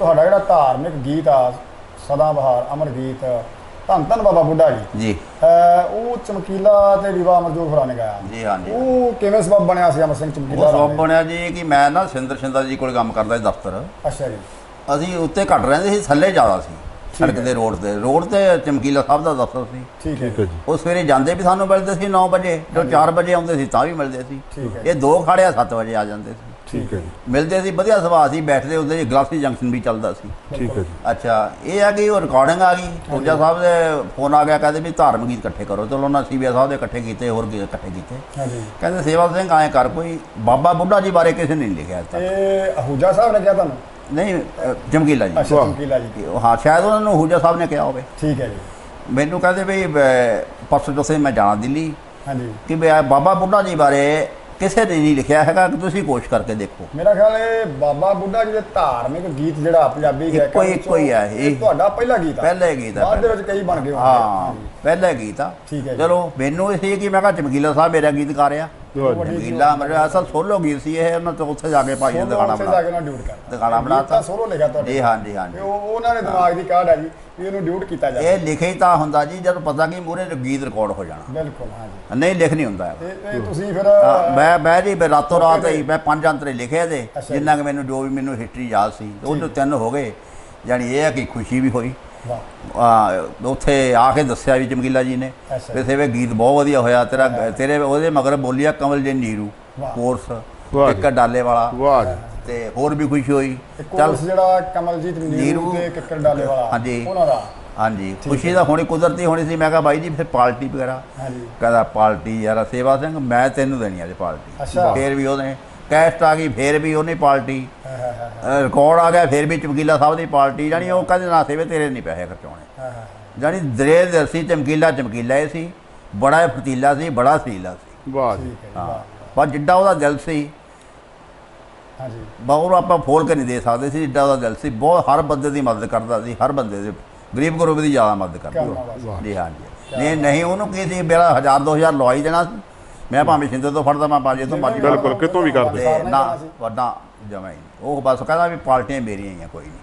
ਤੁਹਾਡਾ ਜਿਹੜਾ ਧਾਰਮਿਕ ਗੀਤ ਆ ਸਦਾ ਬਹਾਰ ਅਮਰ ਗੀਤ ਧੰਨ ਧੰਨ ਬਾਬਾ ਬੁੱਢਾ ਜੀ। ਜੀ। ਉਹ ਚਮਕੀਲਾ ਤੇ ਵਿਵਾਹ ਮਜ਼ਦੂਰ ਹੋਰਾਂ ਨੇ ਗਾਇਆ ਜੀ ਹਾਂ ਜੀ ਉਹ ਕਿਵੇਂ ਸਬਬ ਬਣਿਆ ਸੀ ਅਮਰ ਸਿੰਘ ਉਹ ਚਮਕੀਲਾ ਸਬਬ? ਬਣਿਆ ਜੀ ਕਿ ਮੈਂ ਨਾ ਸਿੰਦਰ ਸ਼ਿੰਦਾ ਜੀ ਕੋਲ ਕੰਮ ਕਰਦਾ ਸੀ ਦਫ਼ਤਰ। ਅੱਛਾ ਜੀ। ਅਸੀਂ ਉੱਤੇ ਘੱਟ ਰਹਿੰਦੇ ਸੀ ਥੱਲੇ ਜ਼ਿਆਦਾ ਸੀ ਸੜਕ। ਦੇ ਰੋਡ ਤੇ। ਰੋਡ ਤੇ ਚਮਕੀਲਾ ਸਾਹਿਬ ਦਾ ਦਫ਼ਤਰ ਸੀ। ਠੀਕ ਹੈ। ਜੀ। ਉਹ ਸਵੇਰੇ ਜਾਂਦੇ ਵੀ ਸਾਨੂੰ ਮਿਲਦੇ ਸੀ 9 ਵਜੇ। ਜੋ 4 ਵਜੇ ਆਉਂਦੇ ਸੀ ਤਾਂ ਵੀ ਮਿਲਦੇ ਸੀ। ਇਹ ਦੋ ਖਾੜਿਆ 7 ਵਜੇ ਆ ਜਾਂਦੇ ਸੀ। ਠੀਕ ਹੈ ਜੀ। ਮਿਲਦੇ ਸੀ ਵਧੀਆ ਸੁਭਾਅ ਸੀ ਬੈਠਦੇ ਉਹਦੇ ਗਲਾਸੀ ਜੰਕਸ਼ਨ ਵੀ ਚੱਲਦਾ ਸੀ। ਠੀਕ ਹੈ ਜੀ। ਅੱਛਾ ਇਹ ਆ ਕਿ ਉਹ ਰਿਕਾਰਡਿੰਗ ਆ ਗਈ। ਪੂਜਾ ਸਾਹਿਬ ਦੇ ਫੋਨ ਆ ਗਿਆ ਕਹਿੰਦੇ ਵੀ ਧਾਰਮਿਕ ਗੀਤ ਇਕੱਠੇ ਕਰੋ। ਚਲੋ ਉਹਨਾਂ ਸੀਬੀਆ ਸਾਹਿਬ ਦੇ ਇਕੱਠੇ ਕੀਤੇ ਹੋਰ ਗੀਤ ਇਕੱਠੇ ਕੀਤੇ। ਹਾਂਜੀ। ਕਹਿੰਦੇ ਸੇਵਾ ਸਿੰਘ ਆਏ ਕਰ ਕੋਈ ਬਾਬਾ ਬੁੱਢਾ ਜੀ ਬਾਰੇ ਕਿਸੇ ਨੇ ਨਹੀਂ ਲਿਖਿਆ ਤਾਂ ਇਹ ਅਹੂਜਾ ਸਾਹਿਬ ਨੇ ਕਿਹਾ ਤੁਹਾਨੂੰ? ਨਹੀਂ ਅ, ਚਮਕੀਲਾ ਜੀ। ਅੱਛਾ ਵਾਹ। ਚਮਕੀਲਾ ਜੀ ਉਹ ਹਾਂ ਸ਼ਾਇਦ ਉਹਨਾਂ ਨੂੰ ਹੂਜਾ ਸਾਹਿਬ ਨੇ ਕਿਹਾ ਹੋਵੇ। ਠੀਕ ਹੈ ਜੀ। ਮੈਨੂੰ ਕਹਿੰਦੇ ਵੀ ਪਰਸੋਂ ਚੌਥੇ ਮੈਂ ਜਾਣਾ ਦਿੱਲੀ। ਹਾਂਜੀ। ਕਿ ਬਾਬਾ ਬੁੱਢਾ ਜੀ ਬਾਰੇ ਕਿਸੇ ਨੇ ਨਹੀਂ ਲਿਖਿਆ ਹੈਗਾ ਕਿ ਤੁਸੀਂ ਕੋਸ਼ਿਸ਼ ਕਰਕੇ ਦੇਖੋ। ਮੇਰਾ ਖਿਆਲ ਹੈ ਬਾਬਾ ਬੁੱਢਾ ਜੀ ਦੇ ਧਾਰਮਿਕ ਗੀਤ ਜਿਹੜਾ ਪੰਜਾਬੀ ਗਾਇਕਾਂ ਇੱਕੋ ਹੀ ਹੈ ਇਹ। ਇਹ ਤੁਹਾਡਾ ਪਹਿਲਾ ਗੀਤ ਆ। ਪਹਿਲਾ ਗੀਤ ਆ ਬਾਅਦ ਦੇ ਵਿੱਚ ਕਈ ਬਣ ਗਏ ਹਾਂ ਪਹਿਲਾ ਗੀਤ ਆ। ਠੀਕ ਹੈ ਜੀ। ਚਲੋ ਮੈਨੂੰ ਇਹ ਸੀ ਕਿ ਮੈਂ ਕਿਹਾ ਚਮਕੀਲਾ ਸਾਹਿਬ ਮੇਰਾ ਗੀਤਕਾਰ ਆ। ਤੁਹਾਡੀ ਚਮਕੀਲਾ ਮੇਰਾ ਅਸਲ ਸੋਲੋ ਗੀਤ ਸੀ ਇਹ ਉਹਨਾਂ ਤੋਂ ਉੱਥੇ ਜਾ ਕੇ ਭਾਈ ਨੇ ਦੁਕਾਨਾ ਉੱਥੇ ਜਾ ਬਣਾ ਕੇ ਨਾ ਡਿਊਟ ਕਰਤਾ। ਗੀਤ ਬਣਾਤਾ। ਤਾਂ ਸੋਲੋ ਲਿਖਿਆ ਤੁਹਾਡੇ ਜੀ ਹਾਂਜੀ ਤੇ ਹਾਂਜੀ ਉਹ ਉਹਨਾਂ ਦੇ ਦਿਮਾਗ ਦੀ ਕਾਢ ਹੈ ਜੀ ਵੀ ਇਹਨੂੰ ਡਿਊਟ ਕੀਤਾ ਜਾਵੇ। ਇਹ ਲਿਖੇ ਹੀ ਤਾਂ ਹੁੰਦਾ ਜੀ ਜਦੋਂ ਪਤਾ ਕਿ ਮੂਰੇ ਗੀਤ ਰਿਕਾਰਡ ਹੋ ਜਾਣਾ। ਬਿਲਕੁਲ ਹਾਂਜੀ। ਨਹੀਂ ਲਿਖ ਨਹੀਂ ਹੁੰਦਾ। ਇਹ ਤੁਸੀਂ ਫਿਰ ਹਾਂ, ਮੈਂ ਮੈਂ ਜੀ ਮੈਂ ਰਾਤੋਂ ਰਾਤ ਹੀ ਮੈਂ ਪੰਜ ਅੰਤਰੇ ਲਿਖੇ ਦੇ ਜੀ। ਜਿੰਨਾ ਕਿ ਮੈਨੂੰ ਜੋ ਵੀ ਮੈਨੂੰ ਹਿਸਟਰੀ ਯਾਦ ਸੀ ਉਹ ਜੋ। ਤਿੰਨ ਹੋ ਗਏ। ਯਾਨੀ ਇਹ ਹੈ ਕਿ ਖੁਸ਼ੀ ਵੀ ਹੋਈ। ਉੱਥੇ ਆ ਕੇ ਦੱਸਿਆ ਵੀ ਚਮਕੀਲਾ ਜੀ ਨੇ। ਵੀ ਗੀਤ ਬਹੁਤ ਵਧੀਆ ਹੋਇਆ ਤੇਰਾ ਤੇਰੇ ਉਹਦੇ ਮਗਰ ਬੋਲਿਆ ਕਮਲ ਜੀ ਨੀਰੂ। ਕੋਰਸ ਇੱਕ। ਡਾਲੇ ਵਾਲਾ। ਵਾਹ ਜੀ। ਤੇ ਹੋਰ ਵੀ ਖੁਸ਼ੀ ਹੋਈ। ਕੋਰਸ ਜਿਹੜਾ ਕਮਲਜੀਤ ਨੀਰੂ ਤੇ ਕਿੱਕਰ ਡਾਲੇ ਵਾਲਾ ਹਾਂਜੀ। ਉਹਨਾਂ ਦਾ। ਹਾਂਜੀ। ਖੁਸ਼ੀ ਤਾਂ ਹੋਣੀ ਕੁਦਰਤੀ ਹੋਣੀ ਸੀ। ਮੈਂ ਕਿਹਾ ਬਾਈ ਜੀ ਫਿਰ ਪਾਰਟੀ ਵਗੈਰਾ। ਹਾਂਜੀ। ਕਹਿੰਦਾ ਪਾਰਟੀ ਯਾਰ ਸੇਵਾ ਸਿੰਘ ਮੈਂ ਤੈਨੂੰ ਦੇਣੀ ਆ ਜੀ ਪਾਰਟੀ। ਫੇਰ ਵੀ ਉਹਨੇ ਕੈਸਟ ਆ ਗਈ ਫੇਰ ਵੀ ਉਹਨੇ ਪਾਰਟੀ ਹਾਂ ਹਾਂ ਹਾਂ ਰਿਕਾਰਡ ਆ ਗਿਆ ਫੇਰ ਵੀ ਚਮਕੀਲਾ ਸਾਹਿਬ ਦੀ ਪਾਰਟੀ ਜਾਨੀ ਉਹ ਕਹਿੰਦੇ ਨਾ ਸੇਵੇ ਤੇਰੇ ਨਹੀਂ ਪੈਸੇ ਖਰਚਾਉਣੇ। ਹਾਂ, ਹਾਂ ਜਾਨੀ ਦਰੇ ਦਰਸੀ ਚਮਕੀਲਾ ਚਮਕੀਲਾ ਹੀ ਸੀ ਬੜਾ ਫਤੀਲਾ ਸੀ ਬੜਾ ਸੀਲਾ ਸੀ। ਵਾਹ ਜੀ। ਹੈ ਪਰ ਜਿੱਡਾ ਉਹਦਾ ਦਿਲ ਸੀ ਹਾਂਜੀ। ਬਹੁਤ ਆਪਾਂ ਫੋਲ ਕੇ ਨਹੀਂ ਦੇ ਸਕਦੇ ਸੀ ਜਿੱਡਾ ਉਹਦਾ ਦਿਲ ਸੀ ਬਹੁਤ ਹਰ ਬੰਦੇ ਦੀ ਮਦਦ ਕਰਦਾ ਸੀ ਹਰ ਬੰਦੇ ਦੇ ਗਰੀਬ ਗੁਰੂਬ ਦੀ ਜ਼ਿਆਦਾ ਮਦਦ ਕਰਦਾ ਜੀ ਹਾਂ ਜੀ। ਨਹੀਂ ਨਹੀਂ ਉਹਨੂੰ ਕੀ ਸੀ ਮੇਰਾ 1000 2000 ਲਵਾਈ ਦੇਣਾ ਸੀ। ਮੈਂ ਭਾਵੇਂ ਸਿੰਦੇ ਤੋਂ ਫੜਦਾ ਮੈਂ ਬਾਜੇ ਤੋਂ ਮਰਜ਼ੀ ਬਿਲਕੁਲ, ਕਿਤੋਂ ਵੀ ਕਰਦੇ। ਨਾ ਵੱਡਾ ਜਮਾ ਹੀ ਨਹੀਂ। ਉਹ ਬਸ ਕਹਿੰਦਾ ਵੀ ਪਾਰਟੀਆਂ ਮੇਰੀਆਂ ਹੀ ਆ ਕੋਈ ਨਹੀਂ